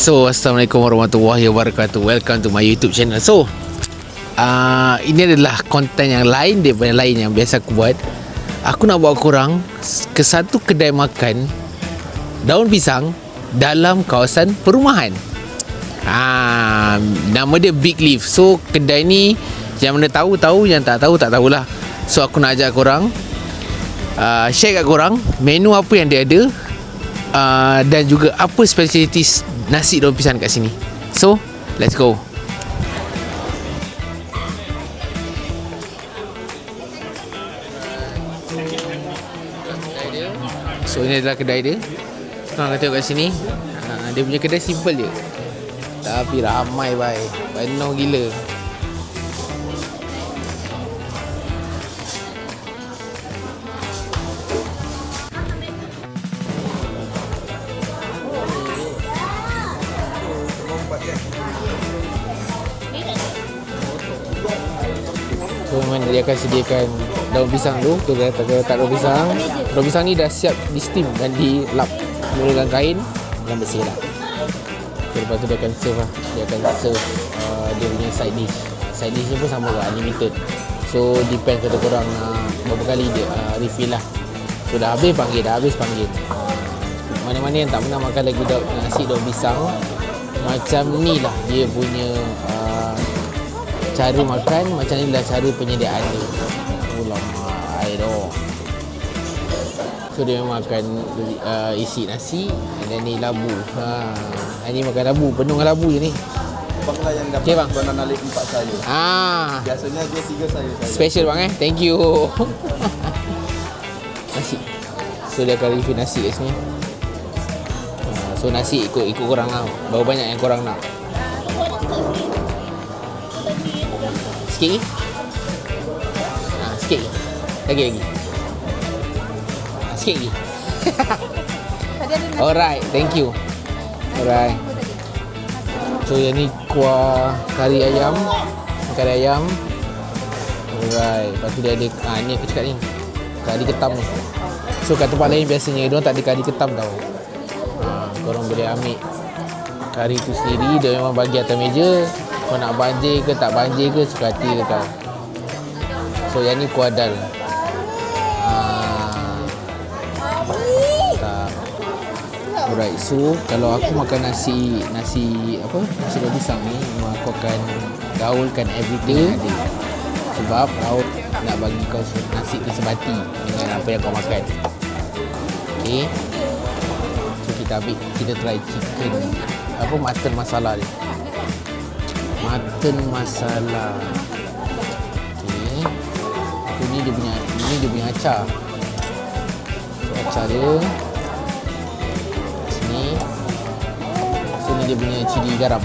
So Assalamualaikum warahmatullahi wabarakatuh. Welcome to my YouTube channel. So uh, Ini adalah konten yang lain Daripada lain yang biasa aku buat. Aku nak bawa korang Ke satu kedai makan Daun pisang Dalam kawasan perumahan. Ah, Nama dia Big Leaf. So kedai ni Yang mana tahu tahu Yang tak tahu tak tahulah. So aku nak ajak korang uh, Share kat korang Menu apa yang dia ada uh, dan juga apa specialities nasi daun pisang kat sini. So, let's go. So ini adalah kedai dia Korang akan tengok kat sini ha, Dia punya kedai simple je Tapi ramai baik Penuh gila So memang dia akan sediakan daun pisang tu Tu dia letak, letak daun pisang. Daun pisang ni dah siap di steam dan di lap Menggunakan kain dan bersih lah. So, Lepas tu dia akan serve lah. Dia akan serve uh, dia punya side dish. Side dish ni pun sama lah unlimited. So depend kata korang uh, berapa kali dia uh, refill lah. So dah habis panggil, dah habis panggil. Mana-mana yang tak pernah makan lagi daun, nasi daun pisang Macam ni lah dia punya uh, cara makan macam ni lah cara penyediaan dia. Ulama, air So dia memang akan uh, isi nasi dan ni labu. Ha, ini makan labu, penuh dengan labu je ni. Bang lah yang dapat Okey, bang. okay, Banana Leaf empat sayur Ah, Biasanya dia tiga sayur saja special bang eh. Thank you. nasi. So dia akan review nasi kat sini. Ha, so nasi ikut ikut korang lah. Berapa banyak yang korang nak. Sikit lagi? Ha, sikit lagi. Lagi lagi. Ha, sikit lagi. Alright, thank you. Alright. So yang ni kuah kari ayam. Kari ayam. Alright. Lepas tu dia ada ah ni aku cakap ni. Kari ketam ni. So kat tempat lain biasanya dia tak ada kari ketam tau. Korang boleh ambil kari tu sendiri dia memang bagi atas meja. Kau nak banjir ke tak banjir ke suka hati ke kau. So yang ni kuah dal. Ah. Alright, so kalau aku makan nasi nasi apa nasi daun pisang ni memang aku akan gaulkan everything ada. Sebab gaul nak bagi kau nasi tu sebati dengan apa yang kau makan. Okay. So kita ambil kita try chicken apa mutton masala dia. Mutton masala. Okay. So ni dia punya ini dia punya acar. So, acar dia sini sini dia punya cili garam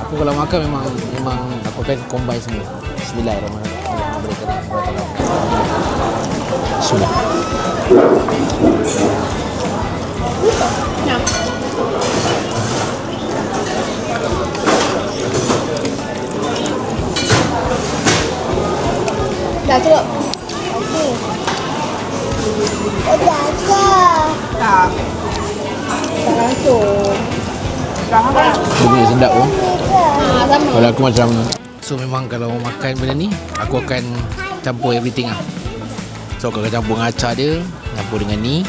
aku kalau makan memang memang aku akan combine semua Bismillahirrahmanirrahim Bismillah Dah cukup. Okey. Oh, dah Tak. Tak punya sedap pun sama. kalau aku macam so memang kalau makan benda ni aku akan campur everything lah so aku akan campur dengan acar dia campur dengan ni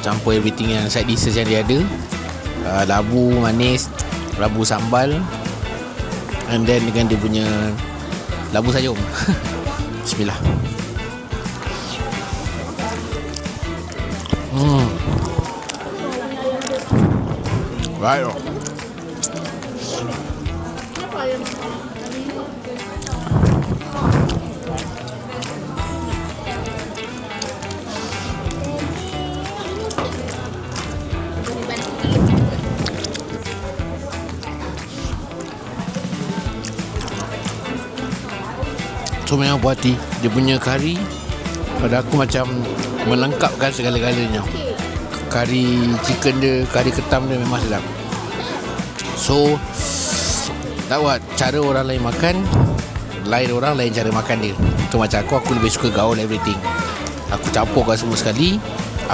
campur everything yang side dishes yang dia ada. Uh, labu manis labu sambal. And then dengan dia punya labu sayur. Bismillah. Hmm. Right So memang puas hati. Dia punya kari Pada aku macam Melengkapkan segala-galanya. Kari chicken dia Kari ketam dia memang sedap. So Tak buat. Cara orang lain makan Lain orang lain cara makan dia. So macam aku Aku lebih suka gaul everything. Aku campurkan semua sekali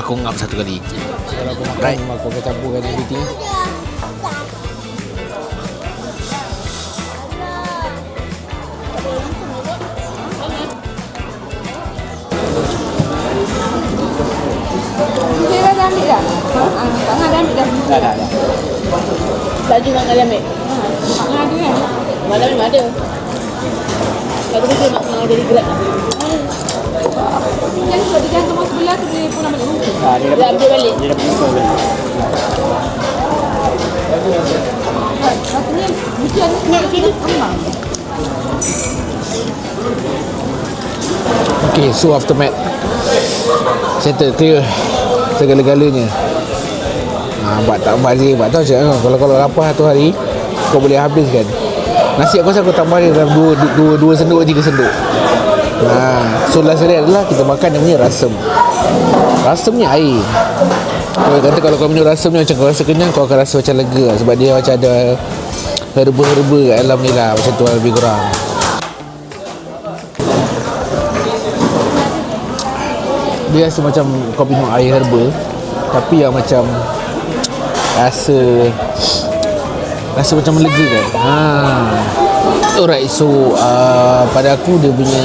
Aku ngap satu kali. Kalau aku makan Right. Aku campurkan everything dah. Ah, tangan dah ambil dah. Tak, tak, tak. Baju mak dah ambil. Tangan ada kan? Malam memang ada. Kalau kerja mak mak gerak. Jangan sebab dia jangan tengok sebelah tu dia pulang balik rumah. Ah, dia Dia ambil balik. Dia dah pukul balik. Katanya hujan nak sini ambang. Okay, so aftermath Settle, clear Segala-galanya ha, Buat tak bazir Buat tahu cakap kau, Kalau kalau lapar satu hari Kau boleh habiskan. Nasi aku rasa aku tambah dia dalam dua, dua, dua senduk, tiga senduk ha, So last hari adalah Kita makan yang punya rasam Rasamnya air. Kau kata kalau kau minum rasam ni Macam kau rasa kenyang Kau akan rasa macam lega Sebab dia macam ada Herba-herba kat dalam ni lah Macam tu lah lebih kurang. Dia rasa macam kau minum air herba tapi yang macam rasa rasa macam melegakan ha. Alright so uh, pada aku dia punya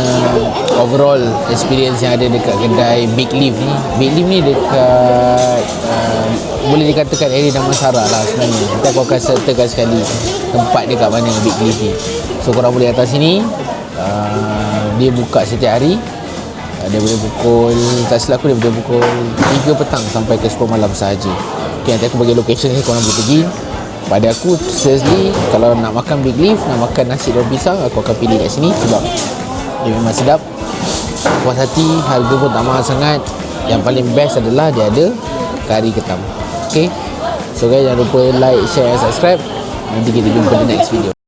overall experience yang ada dekat kedai Big Leaf ni Big Leaf ni dekat uh, boleh dikatakan area Damansara lah sebenarnya. Nanti aku akan sertakan sekali tempat dia kat mana Big Leaf ni. So korang boleh datang sini uh, dia buka setiap hari. Uh, dia boleh pukul tak silap aku dia boleh pukul 3 petang sampai ke 10 malam sahaja okay, nanti aku bagi location ni korang boleh pergi. Pada aku seriously kalau nak makan big leaf nak makan nasi daun pisang aku akan pilih kat sini sebab dia memang sedap. Puas hati harga pun tak mahal sangat. Yang paling best adalah dia ada kari ketam. Okay so guys jangan lupa like share and subscribe. Nanti kita jumpa di next video